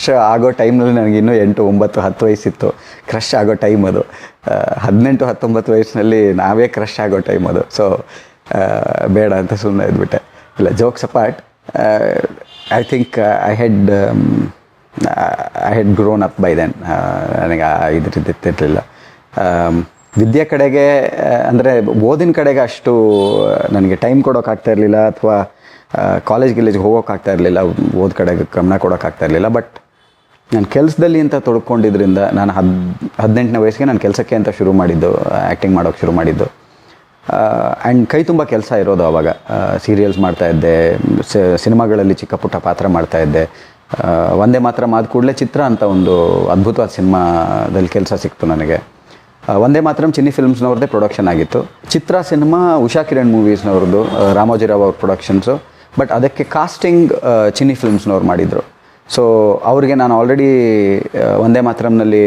Crush ಆಗೋ ಟೈಮ್ನಲ್ಲಿ ನನಗೆ ಇನ್ನೂ ಎಂಟು ಒಂಬತ್ತು ಹತ್ತು ವಯಸ್ಸಿತ್ತು. ಕ್ರಶ್ ಆಗೋ ಟೈಮ್ ಅದು. ಹದಿನೆಂಟು ಹತ್ತೊಂಬತ್ತು ವಯಸ್ಸಿನಲ್ಲಿ ನಾವೇ ಕ್ರಶ್ ಆಗೋ ಟೈಮ್ ಅದು. ಸೊ ಬೇಡ ಅಂತ ಸುಮ್ಮನೆ ಇದ್ಬಿಟ್ಟೆ. ಇಲ್ಲ jokes apart I think I had I had grown up by then ನನಗೆ ಆ ಆಮ್, ವಿದ್ಯೆ ಕಡೆಗೆ ಅಂದರೆ ಓದಿನ ಕಡೆಗೆ ಅಷ್ಟು ನನಗೆ ಟೈಮ್ ಕೊಡೋಕ್ಕಾಗ್ತಾ ಇರಲಿಲ್ಲ ಅಥವಾ ಕಾಲೇಜ್ ಗಿಲೇಜ್ಗೆ ಹೋಗೋಕ್ಕಾಗ್ತಾ ಇರಲಿಲ್ಲ. ಓದ್ ಕಡೆಗೆ ಗಮನ ಕೊಡೋಕ್ಕಾಗ್ತಾ ಇರಲಿಲ್ಲ. ಬಟ್ ನಾನು ಕೆಲಸದಲ್ಲಿ ಅಂತ ತೊಡ್ಕೊಂಡಿದ್ರಿಂದ ನಾನು ಹದ್, ಹದಿನೆಂಟನೇ ವಯಸ್ಸಿಗೆ ನಾನು ಕೆಲಸಕ್ಕೆ ಅಂತ ಶುರು ಮಾಡಿದ್ದು ಆ್ಯಕ್ಟಿಂಗ್ ಮಾಡೋಕ್ಕೆ ಶುರು ಮಾಡಿದ್ದು. ಆ್ಯಂಡ್ ಕೈ ತುಂಬ ಕೆಲಸ ಇರೋದು ಆವಾಗ ಸೀರಿಯಲ್ಸ್ ಮಾಡ್ತಾ ಇದ್ದೆ, ಸ- ಸಿನಿಮಾಗಳಲ್ಲಿ ಚಿಕ್ಕ ಪುಟ್ಟ ಪಾತ್ರ ಮಾಡ್ತಾಯಿದ್ದೆ ಒಂದೇ ಮಾತ್ರ ಮಾದ ಕೂಡಲೇ ಚಿತ್ರ ಅಂತ ಒಂದು ಅದ್ಭುತವಾದ ಸಿನಿಮಾದಲ್ಲಿ ಕೆಲಸ ಸಿಕ್ತು ನನಗೆ. ಒಂದೇ ಮಾತ್ರ ಚಿನ್ನಿ ಫಿಲ್ಮ್ಸ್ನವ್ರದ್ದೇ ಪ್ರೊಡಕ್ಷನ್ ಆಗಿತ್ತು. ಚಿತ್ರ ಸಿನಿಮಾ ಉಷಾ ಕಿರಣ್ ಮೂವೀಸ್ನವ್ರದ್ದು ರಾಮೋಜಿರಾವ್ ಅವ್ರ ಪ್ರೊಡಕ್ಷನ್ಸು ಬಟ್ ಅದಕ್ಕೆ ಕಾಸ್ಟಿಂಗ್ ಚಿನ್ನಿ ಫಿಲ್ಮ್ಸ್ನವ್ರು ಮಾಡಿದರು. ಸೊ ಅವ್ರಿಗೆ ನಾನು ಆಲ್ರೆಡಿ ಒಂದೇ ಮಾತ್ರಮ್ನಲ್ಲಿ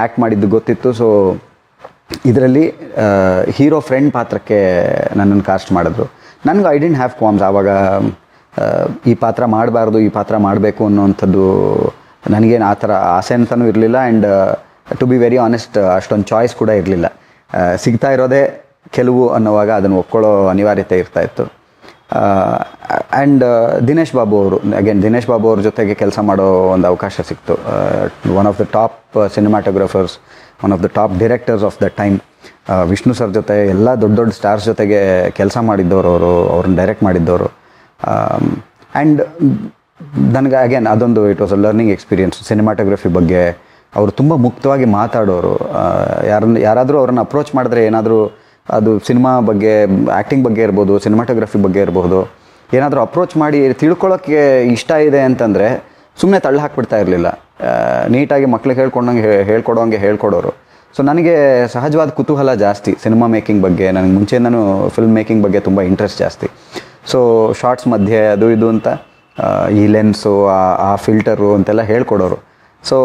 ಆ್ಯಕ್ಟ್ ಮಾಡಿದ್ದು ಗೊತ್ತಿತ್ತು. ಸೊ ಇದರಲ್ಲಿ ಹೀರೋ ಫ್ರೆಂಡ್ ಪಾತ್ರಕ್ಕೆ ನನ್ನನ್ನು ಕಾಸ್ಟ್ ಮಾಡಿದ್ರು. ನನಗೆ ಐ ಡೆಂಟ್ ಹ್ಯಾವ್ ಕ್ವಾಮ್ಸ್ ಆವಾಗ ಈ ಪಾತ್ರ ಮಾಡಬಾರ್ದು, ಈ ಪಾತ್ರ ಮಾಡಬೇಕು ಅನ್ನೋವಂಥದ್ದು ನನಗೇನು ಆ ಥರ ಆಸೆ ಅಂತಲೂ ಇರಲಿಲ್ಲ. And to be very honest ಅಷ್ಟೊಂದು ಚಾಯ್ಸ್ ಕೂಡ ಇರಲಿಲ್ಲ. ಸಿಗ್ತಾ ಇರೋದೇ ಕೆಲವು ಅನ್ನೋವಾಗ ಅದನ್ನು ಒಪ್ಕೊಳ್ಳೋ ಅನಿವಾರ್ಯತೆ ಇರ್ತಾ ಇತ್ತು. ಆ್ಯಂಡ್ ದಿನೇಶ್ ಬಾಬು ಅವರು ಅಗೇನ್ ದಿನೇಶ್ ಬಾಬು ಅವ್ರ ಜೊತೆಗೆ ಕೆಲಸ ಮಾಡೋ ಒಂದು ಅವಕಾಶ ಸಿಕ್ತು. One of the top cinematographers one of the top directors of the time Vishnu sir ಜೊತೆ, ಎಲ್ಲ ದೊಡ್ಡ ದೊಡ್ಡ ಸ್ಟಾರ್ಸ್ ಜೊತೆಗೆ ಕೆಲಸ ಮಾಡಿದ್ದವರು ಅವರು, ಅವ್ರನ್ನ ಡೈರೆಕ್ಟ್ ಮಾಡಿದ್ದವರು. ಆ್ಯಂಡ್ ನನಗೆ ಅಗೇನ್ ಅದೊಂದು it was a learning experience cinematography ಬಗ್ಗೆ ಅವರು ತುಂಬ ಮುಕ್ತವಾಗಿ ಮಾತಾಡೋರು. ಯಾರನ್ನ ಯಾರಾದರೂ ಅವ್ರನ್ನ ಅಪ್ರೋಚ್ ಮಾಡಿದ್ರೆ ಏನಾದರೂ ಅದು ಸಿನಿಮಾ ಬಗ್ಗೆ ಆ್ಯಕ್ಟಿಂಗ್ ಬಗ್ಗೆ ಇರ್ಬೋದು ಸಿನಿಮಾಟೋಗ್ರಫಿ ಬಗ್ಗೆ ಇರ್ಬೋದು, ಏನಾದರೂ ಅಪ್ರೋಚ್ ಮಾಡಿ ತಿಳ್ಕೊಳ್ಳೋಕ್ಕೆ ಇಷ್ಟ ಇದೆ ಅಂತಂದರೆ ಸುಮ್ಮನೆ ತಳ್ಳಿ ಹಾಕ್ಬಿಡ್ತಾ ಇರಲಿಲ್ಲ. ನೀಟಾಗಿ ಮಕ್ಳಿಗೆ ಹೇಳ್ಕೊಂಡಂಗೆ ಹೇಳ್ಕೊಡೋಂಗೆ ಹೇಳ್ಕೊಡೋರು. ಸೊ ನನಗೆ ಸಹಜವಾದ ಕುತೂಹಲ ಜಾಸ್ತಿ ಸಿನಿಮಾ ಮೇಕಿಂಗ್ ಬಗ್ಗೆ, ನನಗೆ ಮುಂಚೆಯಿಂದನೂ ಫಿಲ್ಮ್ ಮೇಕಿಂಗ್ ಬಗ್ಗೆ ತುಂಬ ಇಂಟ್ರೆಸ್ಟ್ ಜಾಸ್ತಿ. ಸೊ ಶಾರ್ಟ್ಸ್ ಮಧ್ಯೆ ಅದು ಇದು ಅಂತ ಈ ಲೆನ್ಸು ಆ ಫಿಲ್ಟರು ಅಂತೆಲ್ಲ ಹೇಳ್ಕೊಡೋರು. So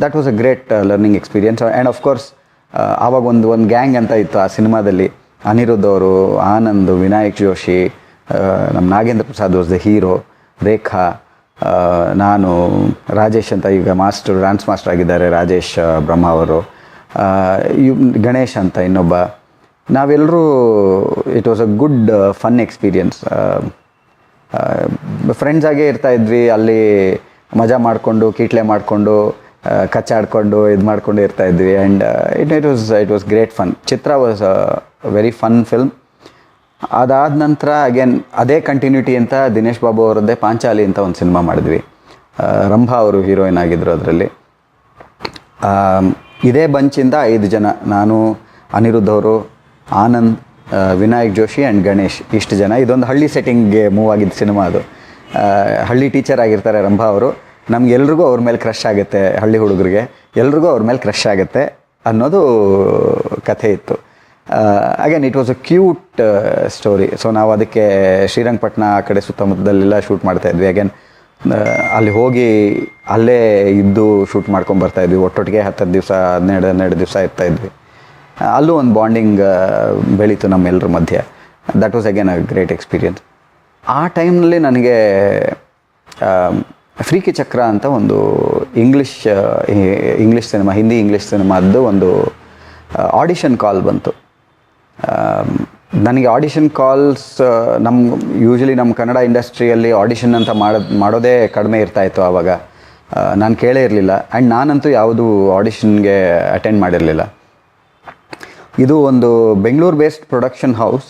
that was a great learning experience and of course ಆವಾಗ ಒಂದು ಒಂದು ಗ್ಯಾಂಗ್ ಅಂತ ಇತ್ತು ಆ ಸಿನಿಮಾದಲ್ಲಿ. ಅನಿರುದ್ಧ ಅವರು, ಆನಂದ್, ವಿನಾಯಕ್ ಜೋಶಿ ನಮ್ಮ Nagendra Prasad was the hero Rekha ನಾನು, ರಾಜೇಶ್ ಅಂತ ಈಗ ಮಾಸ್ಟರ್ ಡ್ಯಾನ್ಸ್ ಮಾಸ್ಟರ್ ಆಗಿದ್ದಾರೆ, ರಾಜೇಶ್ ಬ್ರಹ್ಮ ಅವರು. ಗಣೇಶ್ ಅಂತ ಇನ್ನೊಬ್ಬ. ನಾವೆಲ್ಲರೂ it was a good fun experience friends ಆಗೇ ಇರ್ತಾ ಇದ್ವಿ, ಅಲ್ಲಿ ಮಜಾ ಮಾಡಿಕೊಂಡು, ಕೀಟ್ಲೆ ಮಾಡಿಕೊಂಡು ಕಚ್ಚಾಡ್ಕೊಂಡು ಇದು ಮಾಡ್ಕೊಂಡು ಇರ್ತಾ ಇದ್ವಿ. And it it was it was great fun Chitra was very fun film ಅದಾದ ನಂತರ ಅಗೇನ್ ಅದೇ ಕಂಟಿನ್ಯೂಟಿ ಅಂತ ದಿನೇಶ್ ಬಾಬು ಅವರದ್ದೇ ಪಾಂಚಾಲಿ ಅಂತ ಒಂದು ಸಿನಿಮಾ ಮಾಡಿದ್ವಿ. ರಂಭಾ ಅವರು ಹೀರೋಯಿನ್ ಆಗಿದ್ದರು ಅದರಲ್ಲಿ. ಇದೇ ಬಂಚಿಂದ ಐದು ಜನ. ನಾನು, ಅನಿರುದ್ಧ್ ಅವರು, ಆನಂದ್ ವಿನಾಯಕ್ ಜೋಶಿ ಆ್ಯಂಡ್ ಗಣೇಶ್ ಇಷ್ಟು ಜನ. ಇದೊಂದು ಹಳ್ಳಿ ಸೆಟ್ಟಿಂಗ್ಗೆ ಮೂವ್ ಆಗಿದ್ದ ಸಿನಿಮಾ ಅದು. ಹಳ್ಳಿ ಟೀಚರ್ ಆಗಿರ್ತಾರೆ ರಂಭಾ ಅವರು. ನಮ್ಗೆಲ್ರಿಗೂ ಅವ್ರ ಮೇಲೆ ಕ್ರಶ್ ಆಗುತ್ತೆ ಹಳ್ಳಿ ಹುಡುಗರಿಗೆ, ಎಲ್ರಿಗೂ ಅವ್ರ ಮೇಲೆ ಕ್ರಶ್ ಆಗುತ್ತೆ ಅನ್ನೋದು ಕಥೆ ಇತ್ತು. Again it was a cute story so ನಾವು ಅದಕ್ಕೆ ಶ್ರೀರಂಗಪಟ್ಟಣ ಆ ಕಡೆ ಸುತ್ತಮುತ್ತದಲ್ಲೆಲ್ಲ ಶೂಟ್ ಮಾಡ್ತಾ ಇದ್ವಿ. ಅಗೇನ್ ಅಲ್ಲಿ ಹೋಗಿ ಅಲ್ಲೇ ಇದ್ದು ಶೂಟ್ ಮಾಡ್ಕೊಂಡು ಬರ್ತಾ ಇದ್ವಿ. ಒಟ್ಟೊಟ್ಟಿಗೆ ಹತ್ತು ದಿವಸ, ಹನ್ನೆರಡು ಹನ್ನೆರಡು ದಿವಸ ಇರ್ತಾ ಇದ್ವಿ. ಅಲ್ಲೂ ಒಂದು ಬಾಂಡಿಂಗ್ ಬೆಳೀತು ನಮ್ಮೆಲ್ಲರ ಮಧ್ಯೆ. That was again a great experience ಆ ಟೈಮ್ನಲ್ಲಿ ನನಗೆ ಫ್ರೀಕಿ ಚಕ್ರ ಅಂತ ಒಂದು English English cinema, Hindi English ಸಿನಿಮಾದ್ದು ಒಂದು ಆಡಿಷನ್ ಕಾಲ್ ಬಂತು. ನನಗೆ ಆಡಿಷನ್ ಕಾಲ್ಸ್ ನಮ್ಮ ಯೂಶಲಿ ನಮ್ಮ ಕನ್ನಡ ಇಂಡಸ್ಟ್ರಿಯಲ್ಲಿ ಆಡಿಷನ್ ಅಂತ ಮಾಡೋದು ಮಾಡೋದೇ ಕಡಿಮೆ ಇರ್ತಾ ಇತ್ತು ಆವಾಗ. ನಾನು ಕೇಳೇ ಇರಲಿಲ್ಲ. ಆ್ಯಂಡ್ ನಾನಂತೂ ಯಾವುದೂ ಆಡಿಷನ್ಗೆ ಅಟೆಂಡ್ ಮಾಡಿರಲಿಲ್ಲ. ಇದು ಒಂದು ಬೆಂಗಳೂರು ಬೇಸ್ಡ್ ಪ್ರೊಡಕ್ಷನ್ ಹೌಸ್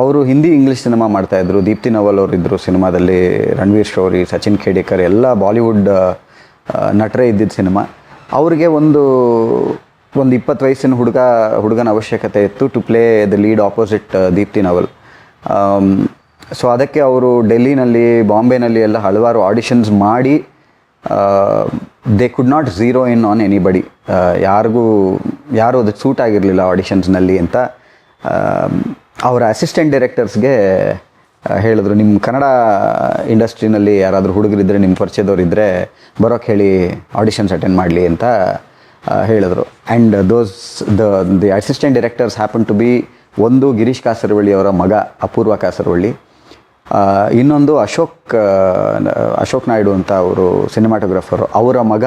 ಅವರು ಹಿಂದಿ ಇಂಗ್ಲೀಷ್ ಸಿನಿಮಾ ಮಾಡ್ತಾಯಿದ್ರು ದೀಪ್ತಿ ನವಲ್ ಅವರು ಇದ್ದರು ಸಿನಿಮಾದಲ್ಲಿ, ರಣವೀರ್ ಶೌರಿ ಸಚಿನ್ ಖೇಡೇಕರ್, ಎಲ್ಲ ಬಾಲಿವುಡ್ ನಟರೇ ಇದ್ದಿದ್ದ ಸಿನಿಮಾ. ಅವ್ರಿಗೆ ಒಂದು ಒಂದು ಇಪ್ಪತ್ತು ವಯಸ್ಸಿನ ಹುಡುಗ, ಹುಡುಗನ ಅವಶ್ಯಕತೆ ಇತ್ತು to play the lead opposite Deepti Naval. So ಅದಕ್ಕೆ ಅವರು ಡೆಲ್ಲಿನಲ್ಲಿ, ಬಾಂಬೆನಲ್ಲಿ ಎಲ್ಲ ಹಲವಾರು ಆಡಿಷನ್ಸ್ ಮಾಡಿ they could not zero in on anybody ಯಾರಿಗೂ, ಯಾರು ಅದಕ್ಕೆ ಸೂಟ್ ಆಗಿರಲಿಲ್ಲ ಆಡಿಷನ್ಸ್ನಲ್ಲಿ ಅಂತ. ಅವರ ಅಸಿಸ್ಟೆಂಟ್ ಡೈರೆಕ್ಟರ್ಸ್ಗೆ ಹೇಳಿದ್ರು ನಿಮ್ಮ ಕನ್ನಡ ಇಂಡಸ್ಟ್ರಿನಲ್ಲಿ ಯಾರಾದರೂ ಹುಡುಗರಿದ್ದರೆ ನಿಮ್ಮ ಪರಿಚಯದವ್ರು ಇದ್ದರೆ ಬರೋಕ್ಕೆ ಹೇಳಿ ಆಡಿಷನ್ಸ್ ಅಟೆಂಡ್ ಮಾಡಲಿ ಅಂತ ಹೇಳಿದ್ರು. And those the the assistant directors happen to be ಒಂದು ಗಿರೀಶ್ ಕಾಸರವಳ್ಳಿ ಅವರ ಮಗ, ಅಪೂರ್ವ ಕಾಸರವಳ್ಳಿ. ಇನ್ನೊಂದು ಅಶೋಕ್ ಅಶೋಕ್ ನಾಯ್ಡು ಅಂತ ಅವರು ಸಿನಿಮಾಟೋಗ್ರಾಫರು ಅವರ ಮಗ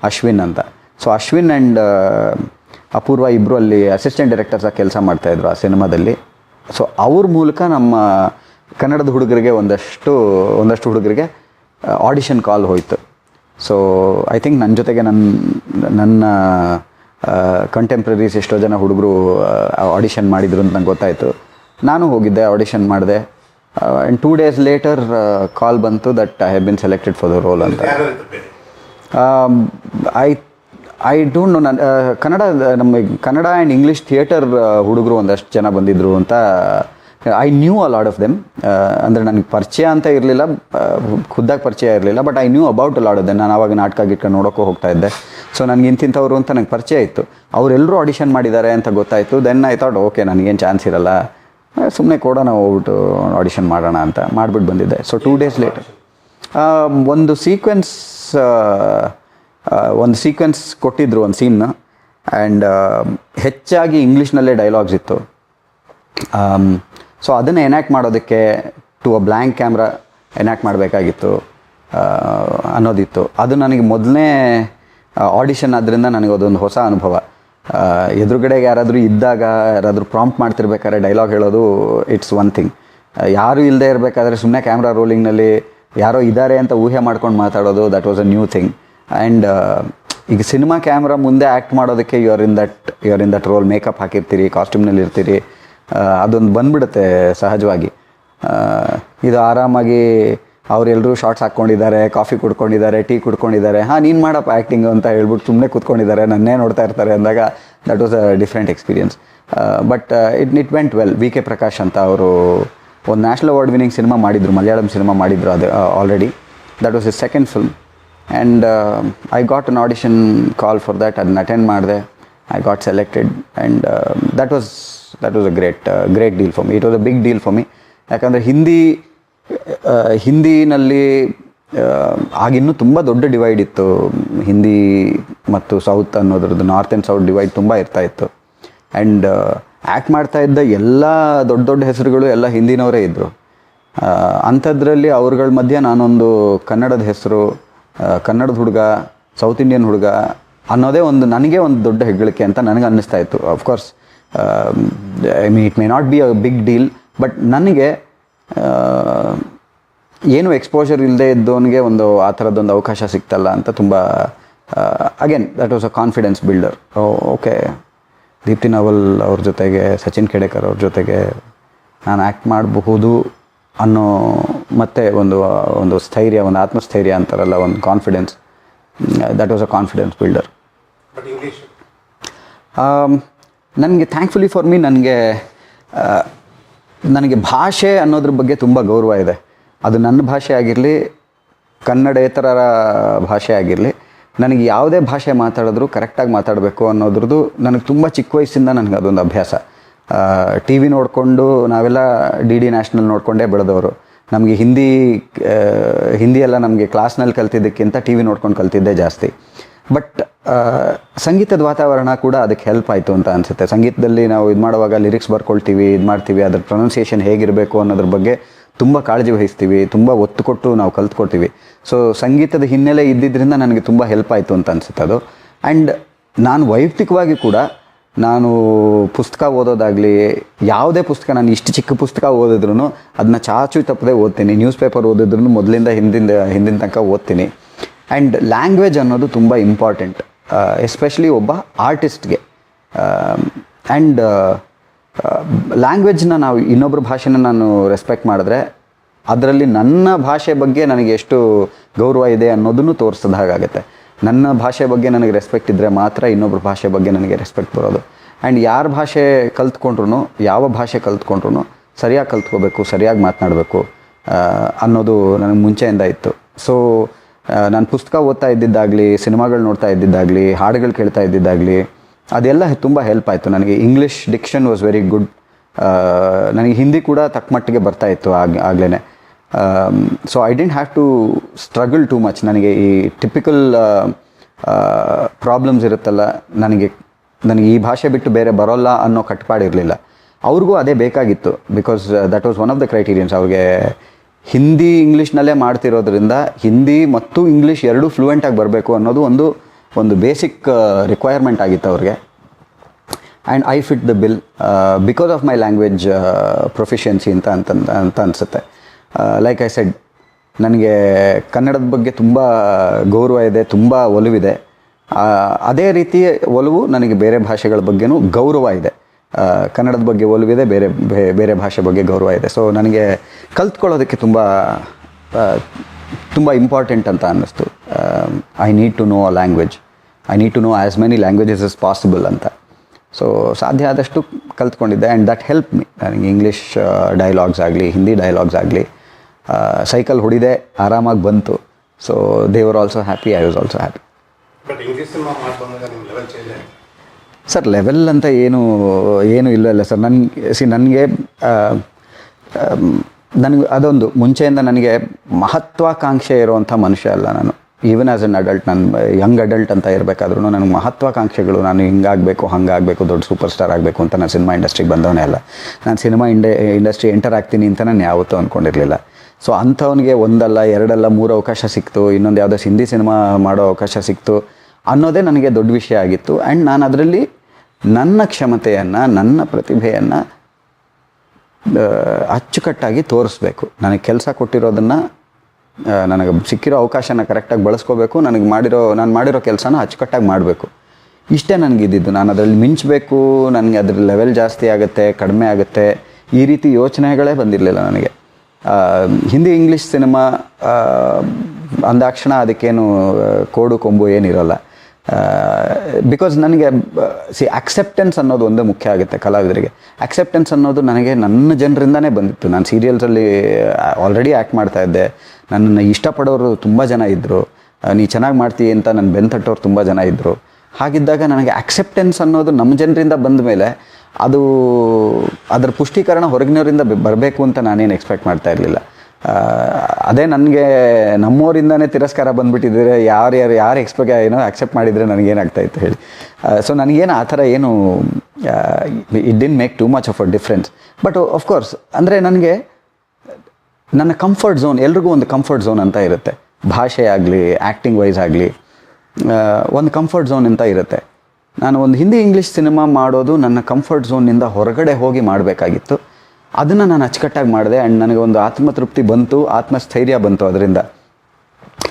ಅಶ್ವಿನ್ ಅಂತ. ಸೊ ಅಶ್ವಿನ್ ಆ್ಯಂಡ್ ಅಪೂರ್ವ ಇಬ್ಬರು ಅಲ್ಲಿ ಅಸಿಸ್ಟೆಂಟ್ ಡೈರೆಕ್ಟರ್ಸಾಗಿ ಕೆಲಸ ಮಾಡ್ತಾಯಿದ್ರು ಆ ಸಿನಿಮಾದಲ್ಲಿ ಸೊ ಅವ್ರ ಮೂಲಕ ನಮ್ಮ ಕನ್ನಡದ ಹುಡುಗರಿಗೆ ಒಂದಷ್ಟು ಒಂದಷ್ಟು ಹುಡುಗರಿಗೆ ಆಡಿಷನ್ ಕಾಲ್ ಹೋಯಿತು. ಸೊ ಐ ಥಿಂಕ್ ನನ್ನ ಜೊತೆಗೆ ನನ್ನ ನನ್ನ ಕಂಟೆಂಪ್ರರೀಸ್ ಎಷ್ಟೋ ಜನ ಹುಡುಗರು ಆಡಿಷನ್ ಮಾಡಿದ್ರು ಅಂತ ನಂಗೆ ಗೊತ್ತಾಯಿತು. ನಾನು ಹೋಗಿದ್ದೆ ಆಡಿಷನ್ ಮಾಡಿದೆ. And two days later call ಬಂತು that I have been selected for the role ಅಂತ. ಐ ಐ ಡೋಂಟ್ ನೋ ನನ್ನ ಕನ್ನಡ, ನಮ್ಮ ಕನ್ನಡ ಆ್ಯಂಡ್ ಇಂಗ್ಲೀಷ್ ಥಿಯೇಟರ್ ಹುಡುಗರು ಒಂದಷ್ಟು ಜನ ಬಂದಿದ್ದರು ಅಂತ I knew a lot of them ಅಂದರೆ ನನಗೆ ಪರಿಚಯ ಅಂತ ಇರಲಿಲ್ಲ ಖುದ್ದಾಗಿ ಪರಿಚಯ ಇರಲಿಲ್ಲ but I knew about a lot of them ನಾನು ಆವಾಗ ನಾಟಕ ಗಿಟ್ಕೊಂಡು ನೋಡೋಕ್ಕೂ ಹೋಗ್ತಾ ಇದ್ದೆ. ಸೊ ನನಗೆ ಇಂತಿಂಥವ್ರು ಅಂತ ನನಗೆ ಪರಿಚಯ ಇತ್ತು. ಅವರೆಲ್ಲರೂ ಆಡಿಷನ್ ಮಾಡಿದ್ದಾರೆ ಅಂತ ಗೊತ್ತಾಯಿತು. ದೆನ್ ಐ ಥಾಟ್ ಓಕೆ ನನಗೇನು ಚಾನ್ಸ್ ಇರಲ್ಲ. ಸುಮ್ಮನೆ ಕೊಡೋಣ, ಹೋಗ್ಬಿಟ್ಟು ಆಡಿಷನ್ ಮಾಡೋಣ ಅಂತ ಮಾಡಿಬಿಟ್ಟು ಬಂದಿದ್ದೆ. ಸೊ ಟೂ ಡೇಸ್ ಲೇಟ್ ಒಂದು ಸೀಕ್ವೆನ್ಸ್ ಒಂದು ಸೀಕ್ವೆನ್ಸ್ ಕೊಟ್ಟಿದ್ರು ಒಂದು ಸೀನ್ ಆ್ಯಂಡ್ ಹೆಚ್ಚಾಗಿ ಇಂಗ್ಲೀಷ್ನಲ್ಲೇ ಡೈಲಾಗ್ಸ್ ಇತ್ತು. ಸೊ ಅದನ್ನು ಎನ್ಯಾಕ್ಟ್ ಮಾಡೋದಕ್ಕೆ to a blank camera enact ಮಾಡಬೇಕಾಗಿತ್ತು ಅನ್ನೋದಿತ್ತು. ಅದು ನನಗೆ ಮೊದಲನೇ ಆಡಿಷನ್ ಆದ್ದರಿಂದ ನನಗೆ ಅದೊಂದು ಹೊಸ ಅನುಭವ. ಎದುರುಗಡೆಗೆ ಯಾರಾದರೂ ಇದ್ದಾಗ, ಯಾರಾದರೂ ಪ್ರಾಂಪ್ಟ್ ಮಾಡ್ತಿರ್ಬೇಕಾದ್ರೆ ಡೈಲಾಗ್ ಹೇಳೋದು ಇಟ್ಸ್ ಒನ್ ಥಿಂಗ್ ಯಾರೂ ಇಲ್ಲದೆ ಇರಬೇಕಾದ್ರೆ ಸುಮ್ಮನೆ ಕ್ಯಾಮ್ರಾ ರೋಲಿಂಗ್ನಲ್ಲಿ ಯಾರೋ ಇದ್ದಾರೆ ಅಂತ ಊಹೆ ಮಾಡ್ಕೊಂಡು ಮಾತಾಡೋದು that was a new thing and ಈಗ ಸಿನಿಮಾ ಕ್ಯಾಮ್ರಾ ಮುಂದೆ ಆ್ಯಕ್ಟ್ ಮಾಡೋದಕ್ಕೆ your in that your in that role makeup ಹಾಕಿರ್ತೀರಿ ಕಾಸ್ಟ್ಯೂಮ್ನಲ್ಲಿ ಇರ್ತೀರಿ. ಅದೊಂದು ಬಂದ್ಬಿಡುತ್ತೆ ಸಹಜವಾಗಿ. ಇದು ಆರಾಮಾಗಿ ಅವರೆಲ್ಲರೂ ಶಾರ್ಟ್ಸ್ ಹಾಕ್ಕೊಂಡಿದ್ದಾರೆ ಕಾಫಿ ಕುಡ್ಕೊಂಡಿದ್ದಾರೆ ಟೀ ಕುಡ್ಕೊಂಡಿದ್ದಾರೆ. ಹಾಂ, ನೀನು ಮಾಡಪ್ಪ ಆ್ಯಕ್ಟಿಂಗ್ ಅಂತ ಹೇಳ್ಬಿಟ್ಟು ಸುಮ್ಮನೆ ಕೂತ್ಕೊಂಡಿದ್ದಾರೆ, ನನ್ನೇ ನೋಡ್ತಾ ಇರ್ತಾರೆ ಅಂದಾಗ that was a different experience but it it went well V K Prakash ಅಂತ ಅವರು ಒಂದು ನ್ಯಾಷನಲ್ ಅವಾರ್ಡ್ ವಿನ್ನಿಂಗ್ ಸಿನಿಮಾ ಮಾಡಿದ್ರು ಮಲಯಾಳಂ ಸಿನಿಮಾ ಮಾಡಿದ್ರು ಅದು already that was a second film and I got an audition call for that ಅದನ್ನ attend ಮಾಡಿದೆ. I got selected and that was that was a great great deal for me it was a big deal for me ಯಾಕಂದರೆ ಹಿಂದಿ ಆ, ಹಿಂದಿನಲ್ಲಿ ಆ, ಆಗಿನ್ನೂ ತುಂಬ ದೊಡ್ಡ divide ಇತ್ತು. ಹಿಂದಿ ಮತ್ತು south ಅನ್ನೋದ್ರದ್ದು ನಾರ್ತ್ ಆ್ಯಂಡ್ ಸೌತ್ ಡಿವೈಡ್ ತುಂಬ ಇರ್ತಾ ಇತ್ತು. ಆ್ಯಂಡ್ ಆ್ಯಕ್ಟ್ ಮಾಡ್ತಾ ಇದ್ದ ಎಲ್ಲ ದೊಡ್ಡ ದೊಡ್ಡ ಹೆಸರುಗಳು ಎಲ್ಲ ಹಿಂದಿನವರೇ ಇದ್ದರು ಅಂಥದ್ರಲ್ಲಿ ಅವ್ರಗಳ ಮಧ್ಯೆ ನಾನೊಂದು ಕನ್ನಡದ ಹೆಸರು ಕನ್ನಡದ ಹುಡುಗ ಸೌತ್ ಇಂಡಿಯನ್ ಹುಡುಗ ಅನ್ನೋದೇ ಒಂದು ನನಗೆ ಒಂದು ದೊಡ್ಡ ಹೆಗ್ಗಳಿಕೆ ಅಂತ ನನಗೆ ಅನ್ನಿಸ್ತಾ ಇತ್ತು. Of course I mean it may not be a big deal but ನನಗೆ ಏನು ಎಕ್ಸ್ಪೋಜರ್ ಇಲ್ಲದೆ ಇದ್ದವನಿಗೆ ಒಂದು ಆ ಥರದ್ದೊಂದು ಅವಕಾಶ ಸಿಗ್ತಲ್ಲ ಅಂತ ತುಂಬ again that was a confidence builder okay Deepti Naval ಅವ್ರ ಜೊತೆಗೆ ಸಚಿನ್ ಖೇಡೇಕರ್ ಅವ್ರ ಜೊತೆಗೆ ನಾನು ಆ್ಯಕ್ಟ್ ಮಾಡಬಹುದು. ಅನ್ನೋ ಮತ್ತೆ ಒಂದು ಒಂದು ಸ್ಥೈರ್ಯ ಒಂದು ಆತ್ಮಸ್ಥೈರ್ಯ ಅಂತಾರಲ್ಲ ಒಂದು confidence that was a confidence builder ನನಗೆ ಥ್ಯಾಂಕ್ಫುಲಿ ಫಾರ್ ಮೀ ನನಗೆ ನನಗೆ ಭಾಷೆ ಅನ್ನೋದ್ರ ಬಗ್ಗೆ ತುಂಬ ಗೌರವ ಇದೆ. ಅದು ನನ್ನ ಭಾಷೆ ಆಗಿರಲಿ ಕನ್ನಡೇತರರ ಭಾಷೆ ಆಗಿರಲಿ ನನಗೆ ಯಾವುದೇ ಭಾಷೆ ಮಾತಾಡಿದ್ರು ಕರೆಕ್ಟಾಗಿ ಮಾತಾಡಬೇಕು ಅನ್ನೋದ್ರದ್ದು ನನಗೆ ತುಂಬ ಚಿಕ್ಕ ವಯಸ್ಸಿಂದ ನನಗೆ ಅದೊಂದು ಅಭ್ಯಾಸ. ಟಿ ವಿ ನೋಡಿಕೊಂಡು ನಾವೆಲ್ಲ ಡಿ ಡಿ ನ್ಯಾಷನಲ್ ನೋಡಿಕೊಂಡೇ ಬೆಳೆದವರು. ನಮಗೆ ಹಿಂದಿ ಹಿಂದಿ ಎಲ್ಲ ನಮಗೆ ಕ್ಲಾಸ್ನಲ್ಲಿ ಕಲ್ತಿದ್ದಕ್ಕಿಂತ ಟಿ ವಿ ನೋಡ್ಕೊಂಡು ಕಲ್ತಿದ್ದೆ ಜಾಸ್ತಿ. ಬಟ್ ಸಂಗೀತದ ವಾತಾವರಣ ಕೂಡ ಅದಕ್ಕೆ ಹೆಲ್ಪ್ ಆಯಿತು ಅಂತ ಅನಿಸುತ್ತೆ. ಸಂಗೀತದಲ್ಲಿ ನಾವು ಇದು ಮಾಡುವಾಗ ಲಿರಿಕ್ಸ್ ಬರ್ಕೊಳ್ತೀವಿ, ಇದು ಮಾಡ್ತೀವಿ, ಅದ್ರ ಪ್ರೊನೌನ್ಸಿಯೇಷನ್ ಹೇಗಿರಬೇಕು ಅನ್ನೋದ್ರ ಬಗ್ಗೆ ತುಂಬ ಕಾಳಜಿ ವಹಿಸ್ತೀವಿ, ತುಂಬ ಒತ್ತು ಕೊಟ್ಟು ನಾವು ಕಲ್ತ್ಕೊಳ್ತೀವಿ. ಸೊ ಸಂಗೀತದ ಹಿನ್ನೆಲೆ ಇದ್ದಿದ್ದರಿಂದ ನನಗೆ ತುಂಬ ಹೆಲ್ಪ್ ಆಯಿತು ಅಂತ ಅನಿಸುತ್ತೆ ಅದು. ಆ್ಯಂಡ್ ನಾನು ವೈಯಕ್ತಿಕವಾಗಿ ಕೂಡ ನಾನು ಪುಸ್ತಕ ಓದೋದಾಗಲಿ, ಯಾವುದೇ ಪುಸ್ತಕ, ನಾನು ಇಷ್ಟು ಚಿಕ್ಕ ಪುಸ್ತಕ ಓದಿದ್ರು ಅದನ್ನ ಚಾಚು ತಪ್ಪದೆ ಓದ್ತೀನಿ. ನ್ಯೂಸ್ ಪೇಪರ್ ಓದಿದ್ರು ಮೊದಲಿಂದ ಹಿಂದಿಂದ, ಹಿಂದಿನ ತನಕ ಓದ್ತೀನಿ. ಆ್ಯಂಡ್ ಲ್ಯಾಂಗ್ವೇಜ್ ಅನ್ನೋದು ತುಂಬ ಇಂಪಾರ್ಟೆಂಟ್ ಎಸ್ಪೆಷಲಿ ಒಬ್ಬ ಆರ್ಟಿಸ್ಟ್ಗೆ ಆ್ಯಂಡ್ ಲ್ಯಾಂಗ್ವೇಜ್ನ ನಾವು ಇನ್ನೊಬ್ಬರ ಭಾಷೆನ ನಾನು ರೆಸ್ಪೆಕ್ಟ್ ಮಾಡಿದ್ರೆ, ಅದರಲ್ಲಿ ನನ್ನ ಭಾಷೆ ಬಗ್ಗೆ ನನಗೆ ಎಷ್ಟು ಗೌರವ ಇದೆ ಅನ್ನೋದನ್ನು ತೋರಿಸಿದ ಹಾಗಾಗುತ್ತೆ. ನನ್ನ ಭಾಷೆ ಬಗ್ಗೆ ನನಗೆ ರೆಸ್ಪೆಕ್ಟ್ ಇದ್ದರೆ ಮಾತ್ರ ಇನ್ನೊಬ್ಬರ ಭಾಷೆ ಬಗ್ಗೆ ನನಗೆ ರೆಸ್ಪೆಕ್ಟ್ ಬರೋದು. ಆ್ಯಂಡ್ ಯಾರ ಭಾಷೆ ಕಲ್ತ್ಕೊಂಡ್ರು ಯಾವ ಭಾಷೆ ಕಲ್ತ್ಕೊಂಡ್ರು ಸರಿಯಾಗಿ ಕಲ್ತ್ಕೋಬೇಕು, ಸರಿಯಾಗಿ ಮಾತನಾಡಬೇಕು ಅನ್ನೋದು ನನಗೆ ಮುಂಚೆಯಿಂದ ಇತ್ತು. ಸೊ ನಾನು ಪುಸ್ತಕ ಓದ್ತಾ ಇದ್ದಿದ್ದಾಗಲಿ, ಸಿನಿಮಾಗಳು ನೋಡ್ತಾ ಇದ್ದಿದ್ದಾಗಲಿ, ಹಾಡುಗಳು ಕೇಳ್ತಾ ಇದ್ದಿದ್ದಾಗಲಿ, ಅದೆಲ್ಲ ತುಂಬ ಹೆಲ್ಪ್ ಆಯಿತು. ನನಗೆ English diction was very good ನನಗೆ ಹಿಂದಿ ಕೂಡ ತಕ್ಕ ಮಟ್ಟಿಗೆ ಬರ್ತಾ ಇತ್ತು ಆಗ ಆಗಲೇ so I didn't have to struggle too much ನನಗೆ ಈ ಟಿಪಿಕಲ್ ಪ್ರಾಬ್ಲಮ್ಸ್ ಇರುತ್ತಲ್ಲ, ನನಗೆ ನನಗೆ ಈ ಭಾಷೆ ಬಿಟ್ಟು ಬೇರೆ ಬರೋಲ್ಲ ಅನ್ನೋ ಕಟ್ಪಾಡಿರಲಿಲ್ಲ ಅವ್ರಿಗೂ ಅದೇ ಬೇಕಾಗಿತ್ತು because that was one of the criterions ಅವ್ರಿಗೆ ಹಿಂದಿ ಇಂಗ್ಲೀಷ್ನಲ್ಲೇ ಮಾಡ್ತಿರೋದ್ರಿಂದ ಹಿಂದಿ ಮತ್ತು ಇಂಗ್ಲೀಷ್ ಎರಡೂ ಫ್ಲೂಯೆಂಟಾಗಿ ಬರಬೇಕು ಅನ್ನೋದು ಒಂದು ಒಂದು ಬೇಸಿಕ್ ರಿಕ್ವೈರ್ಮೆಂಟ್ ಆಗಿತ್ತು ಅವ್ರಿಗೆ. And I fit the bill because of my language proficiency ಅಂತ ಅಂತ ಅಂತ ಅನಿಸುತ್ತೆ. ಲೈಕ್ ಐ ಸೆಡ್ ನನಗೆ ಕನ್ನಡದ ಬಗ್ಗೆ ತುಂಬ ಗೌರವ ಇದೆ, ತುಂಬ ಒಲವಿದೆ. ಅದೇ ರೀತಿ ಒಲವು ನನಗೆ ಬೇರೆ ಭಾಷೆಗಳ ಬಗ್ಗೆನೂ ಗೌರವ ಇದೆ. ಕನ್ನಡದ ಬಗ್ಗೆ ಒಲವಿದೆ, ಬೇರೆ ಬೇರೆ ಭಾಷೆ ಬಗ್ಗೆ ಗೌರವ ಇದೆ. ಸೊ ನನಗೆ ಕಲ್ತ್ಕೊಳ್ಳೋದಕ್ಕೆ ತುಂಬ ತುಂಬ ಇಂಪಾರ್ಟೆಂಟ್ ಅಂತ ಅನ್ನಿಸ್ತು. I need to know a language I need to know as many languages is possible ಅಂತ. ಸೊ ಸಾಧ್ಯ ಆದಷ್ಟು ಕಲ್ತ್ಕೊಂಡಿದ್ದೆ ಆ್ಯಂಡ್ ದಟ್ ಹೆಲ್ಪ್ ಮಿ ನನಗೆ ಇಂಗ್ಲೀಷ್ ಡೈಲಾಗ್ಸ್ ಆಗಲಿ ಹಿಂದಿ ಡೈಲಾಗ್ಸ್ ಆಗಲಿ ಸೈಕಲ್ ಹೊಡಿದೆ ಆರಾಮಾಗಿ ಬಂತು. So they were also happy I was also happy sir level ಅಂತ ಏನು ಏನು ಇಲ್ಲ ಇಲ್ಲ ಸರ್ ನನಗೆ ಸಿ ನನಗೆ ನನಗೆ ಅದೊಂದು ಮುಂಚೆಯಿಂದ ನನಗೆ ಮಹತ್ವಾಕಾಂಕ್ಷೆ ಇರುವಂಥ ಮನುಷ್ಯ ಅಲ್ಲ ನಾನು. ಈವನ್ ಆ್ಯಸ್ ಅನ್ ಅಡಲ್ಟ್ ನಾನು ಯಂಗ್ ಅಡಲ್ಟ್ ಅಂತ ಇರಬೇಕಾದ್ರೂ ನನಗೆ ಮಹತ್ವಾಕಾಂಕ್ಷೆಗಳು ನಾನು ಹಿಂಗಾಗಬೇಕು ಹಂಗಾಗಬೇಕು ದೊಡ್ಡ ಸೂಪರ್ ಸ್ಟಾರ್ ಆಗಬೇಕು ಅಂತ ನಾನು ಸಿನಿಮಾ ಇಂಡಸ್ಟ್ರಿಗೆ ಬಂದವನೇ ಅಲ್ಲ. ನಾನು ಸಿನಿಮಾ ಇಂಡ ಇಂಡಸ್ಟ್ರಿ ಎಂಟರ್ ಆಗ್ತೀನಿ ಅಂತ ನಾನು ಯಾವತ್ತೂ ಅಂದ್ಕೊಂಡಿರಲಿಲ್ಲ ಸೊ ಅಂಥವನಿಗೆ ಒಂದಲ್ಲ, ಎರಡಲ್ಲ, ಮೂರು ಅವಕಾಶ ಸಿಕ್ತು, ಇನ್ನೊಂದು ಯಾವುದೋ ಹಿಂದಿ ಸಿನಿಮಾ ಮಾಡೋ ಅವಕಾಶ ಸಿಕ್ತು ಅನ್ನೋದೇ ನನಗೆ ದೊಡ್ಡ ವಿಷಯ ಆಗಿತ್ತು. ಆ್ಯಂಡ್ ನಾನು ಅದರಲ್ಲಿ ನನ್ನ ಕ್ಷಮತೆಯನ್ನು, ನನ್ನ ಪ್ರತಿಭೆಯನ್ನು ಅಚ್ಚುಕಟ್ಟಾಗಿ ತೋರಿಸ್ಬೇಕು. ನನಗೆ ಕೆಲಸ ಕೊಟ್ಟಿರೋದನ್ನು ನನಗೆ ಸಿಕ್ಕಿರೋ ಅವಕಾಶನ ಕರೆಕ್ಟಾಗಿ ಬಳಸ್ಕೋಬೇಕು. ನನಗೆ ಮಾಡಿರೋ, ನಾನು ಮಾಡಿರೋ ಕೆಲಸನ ಅಚ್ಚುಕಟ್ಟಾಗಿ ಮಾಡಬೇಕು. ಇಷ್ಟೇ ನನಗಿದ್ದಿದ್ದು ನಾನು ಅದರಲ್ಲಿ ಮಿಂಚಬೇಕು, ನನಗೆ ಅದ್ರ ಲೆವೆಲ್ ಜಾಸ್ತಿ ಆಗುತ್ತೆ, ಕಡಿಮೆ ಆಗುತ್ತೆ. ಈ ರೀತಿ ಯೋಚನೆಗಳೇ ಬಂದಿರಲಿಲ್ಲ ನನಗೆ. ಹಿಂದಿ ಇಂಗ್ಲೀಷ್ ಸಿನಿಮಾ ಅಂದಾಕ್ಷಣ ಅದಕ್ಕೇನು ಕೋಡು ಕೊಂಬು ಏನಿರೋಲ್ಲ. ಬಿಕಾಸ್ ನನಗೆ ಸಿ ಅಕ್ಸೆಪ್ಟೆನ್ಸ್ ಅನ್ನೋದು ಒಂದೇ ಮುಖ್ಯ ಆಗುತ್ತೆ ಕಲಾವಿದರಿಗೆ. ಅಕ್ಸೆಪ್ಟೆನ್ಸ್ ಅನ್ನೋದು ನನಗೆ ನನ್ನ ಜನರಿಂದನೇ ಬಂದಿತ್ತು. ನಾನು ಸೀರಿಯಲ್ಸಲ್ಲಿ ಆಲ್ರೆಡಿ ಆ್ಯಕ್ಟ್ ಮಾಡ್ತಾ ಇದ್ದೆ. ನನ್ನನ್ನು ಇಷ್ಟಪಡೋರು ತುಂಬ ಜನ ಇದ್ದರು ನೀ ಚೆನ್ನಾಗಿ ಮಾಡ್ತೀಯ ಅಂತ ನನ್ನ ಬೆನ್ ತಟ್ಟೋರು ತುಂಬ ಜನ ಇದ್ದರು ಹಾಗಿದ್ದಾಗ ನನಗೆ ಅಕ್ಸೆಪ್ಟೆನ್ಸ್ ಅನ್ನೋದು ನಮ್ಮ ಜನರಿಂದ ಬಂದ ಮೇಲೆ ಅದು ಅದರ ಪುಷ್ಟೀಕರಣ ಹೊರಗಿನವರಿಂದ ಬರಬೇಕು ಅಂತ ನಾನೇನು ಎಕ್ಸ್ಪೆಕ್ಟ್ ಮಾಡ್ತಾ ಇರಲಿಲ್ಲ. ಅದೇ ನನಗೆ ನಮ್ಮೋರಿಂದನೇ ತಿರಸ್ಕಾರ ಬಂದುಬಿಟ್ಟಿದ್ರೆ ಯಾರು ಯಾರು ಯಾರು ಎಕ್ಸ್ಪೆಕ್ಟ್ ಏನೋ ಆಕ್ಸೆಪ್ಟ್ ಮಾಡಿದರೆ ನನಗೇನಾಗ್ತಾಯಿತ್ತು ಹೇಳಿ. ಸೊ ನನಗೇನು ಆ ಥರ ಏನು it didn't make too much of a difference but of course ಅಂದರೆ ನನಗೆ ನನ್ನ ಕಂಫರ್ಟ್ ಝೋನ್ ಎಲ್ರಿಗೂ ಒಂದು ಕಂಫರ್ಟ್ ಝೋನ್ ಅಂತ ಇರುತ್ತೆ. ಭಾಷೆ ಆಗಲಿ ಆ್ಯಕ್ಟಿಂಗ್ ವೈಸ್ ಆಗಲಿ ಒಂದು ಕಂಫರ್ಟ್ ಝೋನ್ ಅಂತ ಇರುತ್ತೆ. ನಾನು ಒಂದು ಹಿಂದಿ ಇಂಗ್ಲೀಷ್ ಸಿನಿಮಾ ಮಾಡೋದು ನನ್ನ ಕಂಫರ್ಟ್ ಝೋನ್ನಿಂದ ಹೊರಗಡೆ ಹೋಗಿ ಮಾಡಬೇಕಾಗಿತ್ತು. ಅದನ್ನು ನಾನು ಅಚ್ಚುಕಟ್ಟಾಗಿ ಮಾಡಿದೆ ಆ್ಯಂಡ್ ನನಗೆ ಒಂದು ಆತ್ಮತೃಪ್ತಿ ಬಂತು, ಆತ್ಮಸ್ಥೈರ್ಯ ಬಂತು ಅದರಿಂದ.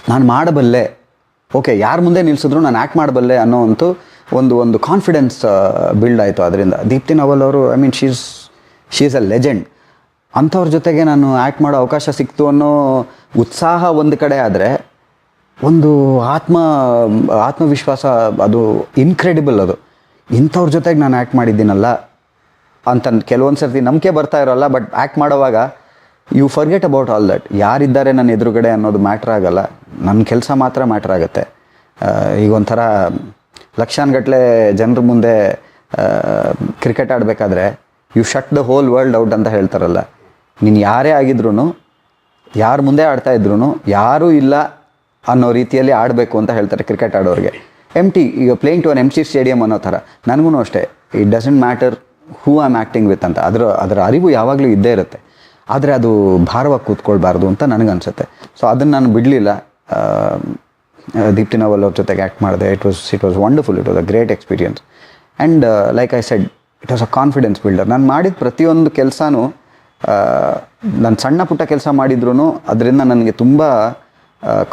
ನಾನು ಮಾಡಬಲ್ಲೆ. ಓಕೆ ಯಾರ ಮುಂದೆ ನಿಲ್ಲಿಸಿದ್ರು ನಾನು ಆ್ಯಕ್ಟ್ ಮಾಡಬಲ್ಲೆ ಅನ್ನೋ ಅಂತೂ ಒಂದು ಒಂದು ಕಾನ್ಫಿಡೆನ್ಸ್ ಬಿಲ್ಡ್ ಆಯಿತು ಅದರಿಂದ. ದೀಪ್ತಿ ನವಲ್ ಅವರು I mean she's she's a legend ಅಂಥವ್ರ ಜೊತೆಗೆ ನಾನು ಆ್ಯಕ್ಟ್ ಮಾಡೋ ಅವಕಾಶ ಸಿಕ್ತು ಅನ್ನೋ ಉತ್ಸಾಹ ಒಂದು ಕಡೆ ಆದರೆ ಒಂದು ಆತ್ಮ, ಆತ್ಮವಿಶ್ವಾಸ ಅದು ಇನ್ಕ್ರೆಡಿಬಲ್ ಅದು. ಇಂಥವ್ರ ಜೊತೆಗೆ ನಾನು ಆ್ಯಕ್ಟ್ ಮಾಡಿದ್ದೀನಲ್ಲ ಅಂತ ಕೆಲವೊಂದು ಸರ್ತಿ ನಂಬಿಕೆ ಬರ್ತಾ ಇರೋಲ್ಲ ಬಟ್ ಆ್ಯಕ್ಟ್ ಮಾಡೋವಾಗ you forget about all that ಯಾರಿದ್ದಾರೆ ನನ್ನ ಎದುರುಗಡೆ ಅನ್ನೋದು ಮ್ಯಾಟ್ರ್ ಆಗಲ್ಲ. ನನ್ನ ಕೆಲಸ ಮಾತ್ರ ಮ್ಯಾಟ್ರ್ ಆಗುತ್ತೆ. ಈಗ ಒಂಥರ ಲಕ್ಷಾನುಗಟ್ಲೆ ಜನರ ಮುಂದೆ cricket ಆಡಬೇಕಾದ್ರೆ you shut the whole world out ಅಂತ ಹೇಳ್ತಾರಲ್ಲ. ನೀನು ಯಾರೇ ಆಗಿದ್ರು ಯಾರು ಮುಂದೆ ಆಡ್ತಾ ಇದ್ರು ಯಾರೂ ಇಲ್ಲ ಅನ್ನೋ ರೀತಿಯಲ್ಲಿ ಆಡಬೇಕು ಅಂತ ಹೇಳ್ತಾರೆ ಕ್ರಿಕೆಟ್ ಆಡೋರಿಗೆ. ಎಂ ಟಿ ಈಗ playing to an M C stadium ಅನ್ನೋ ಥರ ನನಗೂ ಅಷ್ಟೇ it doesn't matter who am acting with ಅಂತ, ಅದರ ಅದರ ಅರಿವು ಯಾವಾಗಲೂ ಇದ್ದೇ ಇರುತ್ತೆ. ಆದರೆ ಅದು ಭಾರವಾಗಿ ಕೂತ್ಕೊಳ್ಬಾರ್ದು ಅಂತ ನನಗನ್ಸುತ್ತೆ. ಸೊ ಅದನ್ನು ನಾನು ಬಿಡಲಿಲ್ಲ. ದೀಪ್ತಿ ನವಲ್ ಅವ್ರ ಜೊತೆಗೆ ಆ್ಯಕ್ಟ್ ಮಾಡಿದೆ. It was it was wonderful it was a great experience and like I said it was a confidence builder ನಾನು ಮಾಡಿದ ಪ್ರತಿಯೊಂದು ಕೆಲಸನೂ ನಾನು ಸಣ್ಣ ಪುಟ್ಟ ಕೆಲಸ ಮಾಡಿದ್ರು ಅದರಿಂದ ನನಗೆ ತುಂಬ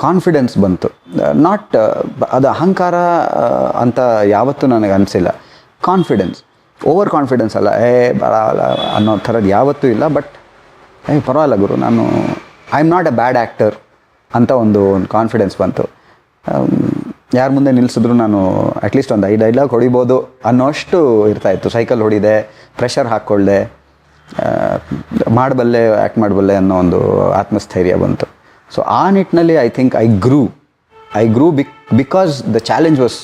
ಕಾನ್ಫಿಡೆನ್ಸ್ ಬಂತು. ನಾಟ್ ಅದು ಅಹಂಕಾರ ಅಂತ ಯಾವತ್ತೂ ನನಗೆ ಅನಿಸಿಲ್ಲ. ಕಾನ್ಫಿಡೆನ್ಸ್ ಓವರ್ ಕಾನ್ಫಿಡೆನ್ಸ್ ಅಲ್ಲ, ಏ ಬರ ಅನ್ನೋ ಥರದ್ದು ಯಾವತ್ತೂ ಇಲ್ಲ ಬಟ್ ಏ, ಪರವಾಗಿಲ್ಲ ಗುರು, ನಾನು I am not a bad actor ಅಂತ ಒಂದು ಒಂದು ಕಾನ್ಫಿಡೆನ್ಸ್ ಬಂತು. ಯಾರ ಮುಂದೆ ನಿಲ್ಲಿಸಿದ್ರು ನಾನು ಅಟ್ಲೀಸ್ಟ್ ಒಂದು ಐದು ಡೈಲಾಗ್ ಹೊಡಿಬೋದು ಅನ್ನೋಷ್ಟು ಇರ್ತಾಯಿತ್ತು ಸೈಕಲ್ ಹೊಡಿದೆ ಪ್ರೆಷರ್ ಹಾಕ್ಕೊಳ್ಳೆ ಮಾಡಬಲ್ಲೆ ಆ್ಯಕ್ಟ್ ಮಾಡಬಲ್ಲೆ ಅನ್ನೋ ಒಂದು ಆತ್ಮಸ್ಥೈರ್ಯ ಬಂತು. ಸೊ ಆ ನಿಟ್ಟಿನಲ್ಲಿ I think I grew I grew big because the challenge was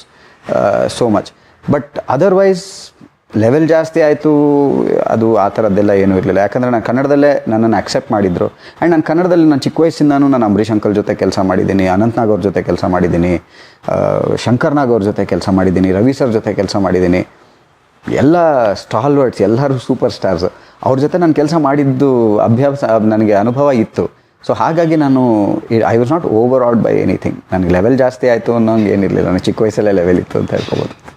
so much but otherwise level ಜಾಸ್ತಿ ಆಯಿತು. ಅದು ಆ ಥರದ್ದೆಲ್ಲ ಏನೂ ಇರಲಿಲ್ಲ. ಯಾಕಂದರೆ ನಾನು ಕನ್ನಡದಲ್ಲೇ ನನ್ನನ್ನು ಅಕ್ಸೆಪ್ಟ್ ಮಾಡಿದ್ರು. ಆ್ಯಂಡ್ ನಾನು ಕನ್ನಡದಲ್ಲಿ ನಾನು ಚಿಕ್ಕ ವಯಸ್ಸಿಂದನೂ ನಾನು ಅಂಬರೀಷ್ ಅಂಕಲ್ ಜೊತೆ ಕೆಲಸ ಮಾಡಿದ್ದೀನಿ ಅನಂತ್ನಾಗ್ ಅವ್ರ ಜೊತೆ ಕೆಲಸ ಮಾಡಿದ್ದೀನಿ ಶಂಕರ್ನಾಗ್ ಶಂಕರ್ ನಾಗ್ ಅವ್ರ ಜೊತೆ ಕೆಲಸ ಮಾಡಿದ್ದೀನಿ, ರವಿ ಸರ್ ಜೊತೆ ಕೆಲಸ ಮಾಡಿದ್ದೀನಿ. ಎಲ್ಲ ಸ್ಟಾಲ್ವರ್ಡ್ಸ್ ಎಲ್ಲರೂ ಸೂಪರ್ ಸ್ಟಾರ್ಸ್ ಅವ್ರ ಜೊತೆ ನಾನು ಕೆಲಸ ಮಾಡಿದ್ದು ಅಭ್ಯಾಸ, ನನಗೆ ಅನುಭವ ಇತ್ತು. ಸೊ ಹಾಗಾಗಿ ನಾನು I was not overawed by anything ನನಗೆ ಲೆವೆಲ್ ಜಾಸ್ತಿ ಆಯಿತು ಅನ್ನೋಂಗೆ ಏನಿರಲಿಲ್ಲ. ನನಗೆ ಚಿಕ್ಕ ವಯಸ್ಸಲ್ಲೇ ಲೆವೆಲ್ ಇತ್ತು ಅಂತ ಹೇಳ್ಕೊಬೋದು.